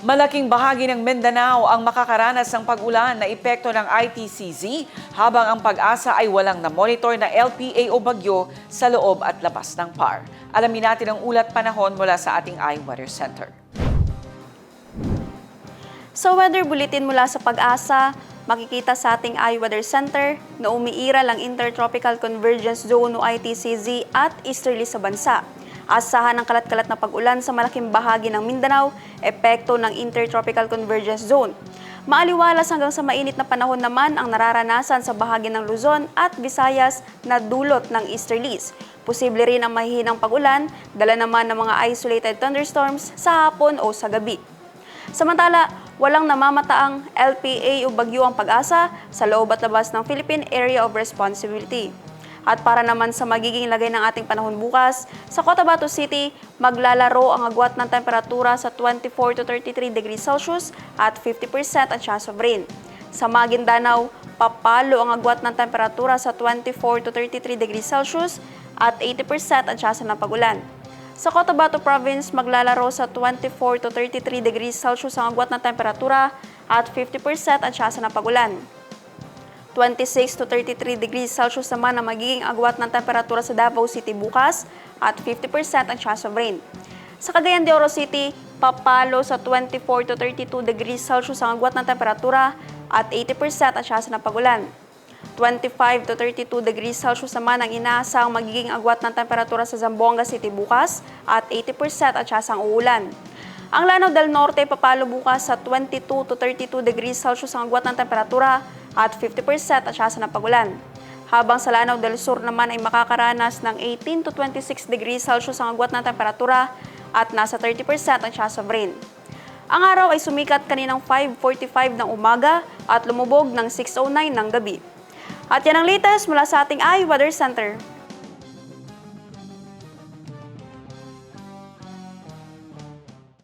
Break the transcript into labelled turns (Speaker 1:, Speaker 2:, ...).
Speaker 1: Malaking bahagi ng Mindanao ang makakaranas ng pag-ulan na epekto ng ITCZ habang ang pag-asa ay walang na-monitor na LPA o bagyo sa loob at labas ng PAR. Alamin natin ang ulat panahon mula sa ating iWeather Center.
Speaker 2: Sa weather bulletin mula sa pag-asa, makikita sa ating iWeather Center na umiiral ang Intertropical Convergence Zone o ITCZ at easterly sa bansa. Asahan ng kalat-kalat na pag-ulan sa malaking bahagi ng Mindanao, epekto ng Intertropical Convergence Zone. Maaliwalas hanggang sa mainit na panahon naman ang nararanasan sa bahagi ng Luzon at Visayas na dulot ng easterlies. Posible rin ang mahihinang pag-ulan, dala naman ng mga isolated thunderstorms sa hapon o sa gabi. Samantala, walang namamataang LPA o bagyo ang pag-asa sa loob at labas ng Philippine Area of Responsibility. At para naman sa magiging lagay ng ating panahon bukas, sa Cotabato City, maglalaro ang agwat ng temperatura sa 24 to 33 degrees Celsius at 50% ang chance of rain. Sa Maguindanao, papalo ang agwat ng temperatura sa 24 to 33 degrees Celsius at 80% ang chance ng pagulan. Sa Cotabato Province, maglalaro sa 24 to 33 degrees Celsius ang agwat ng temperatura at 50% ang tsansa ng pagulan. 26 to 33 degrees Celsius naman ang magiging agwat ng temperatura sa Davao City bukas at 50% ang chance of rain. Sa Cagayan de Oro City, papalo sa 24 to 32 degrees Celsius ang agwat ng temperatura at 80% ang chance ng pagulan. 25 to 32 degrees Celsius naman ang inaasang magiging agwat ng temperatura sa Zamboanga City bukas at 80% ang tiyasang uulan. Ang Lanao del Norte papalo bukas sa 22 to 32 degrees Celsius ang agwat ng temperatura at 50% ang tiyasa ng pagulan. Habang sa Lanao del Sur naman ay makakaranas ng 18 to 26 degrees Celsius ang agwat ng temperatura at nasa 30% ang chance of rain. Ang araw ay sumikat kaninang 5.45 ng umaga at lumubog ng 6.09 ng gabi. At yan ang latest mula sa ating iWeather Center.